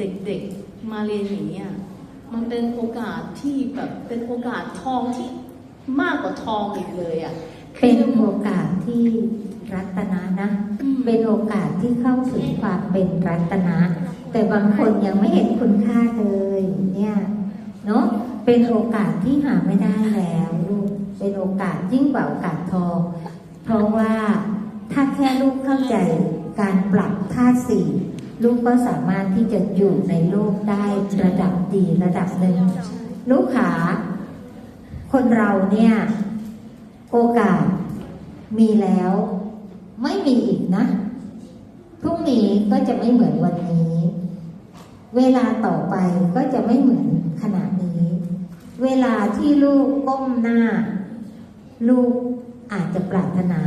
เด็กๆมาเรียนอย่างนี้ยมันเป็นโอกาสที่แบบเป็นโอกาสทองที่มากกว่าทองอีกเลยอะเป็นโอกาสที่รัตนะนะอืมเป็นโอกาสที่เข้าถึงความเป็นรัตนะ แต่บางคนยังไม่เห็นคุณค่าเลยเนี่ยเนาะเป็นโอกาสที่หาไม่ได้แล้วลูกเป็นโอกาสยิ่งกว่าโอกาสทอง เพราะว่าถ้าแค่ลูกเข้าใจการปรับธาตุสี่ ลูกก็สามารถที่จะอยู่ในโลกได้ระดับดีระดับหนึ่งลูกขาคนเราเนี่ย โอกาสมีแล้ว ไม่มีอีกนะพรุ่งนี้ก็จะไม่เหมือนวันนี้ เวลาต่อไปก็จะไม่เหมือนขณะนี้ เวลาที่ลูกก้มหน้า ลูกอาจจะปรารถนา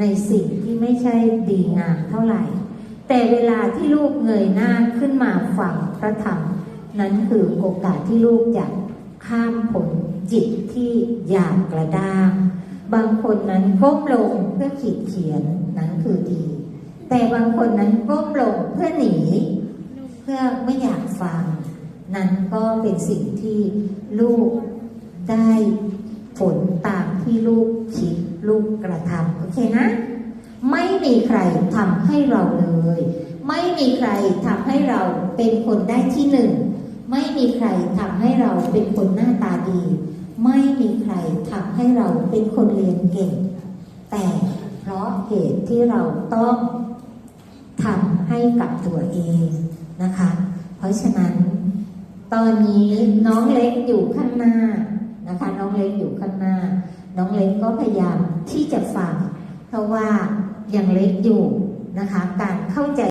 ในสิ่งที่ไม่ใช่ดีงามเท่าไหร่ แต่เวลาที่ลูกเงยหน้าขึ้นมาฟังพระธรรม นั้นคือโอกาสที่ลูกจะข้ามผลจิตที่หยาบกระด้างบางคนนั้นก้มลงเพื่อขีดเขียนนั้นคือดี แต่บางคนนั้นก้มลงเพื่อหนี เพื่อไม่อยากฟัง นั้นก็เป็นสิ่งที่ลูกได้ผลตามที่ลูกคิดลูกกระทำโอเคนะ มีใครทำให้เราเลย ไม่มีใครทำให้เราเป็นคนได้ที่หนึ่ง ไม่มีใครทำให้เราเป็นคนหน้าตาดี ไม่มีใครทำให้เราเป็นคนเรียนเก่ง แต่เพราะเหตุที่เราต้องทำให้กับตัวเองนะคะ เพราะฉะนั้น ตอนนี้น้องเล็กอยู่ข้างหน้านะคะ น้องเล็กอยู่ข้างหน้า น้องเล็กก็พยายามที่จะฟัง เพราะว่ายังเล็กอยู่นะคะ การเข้าใจ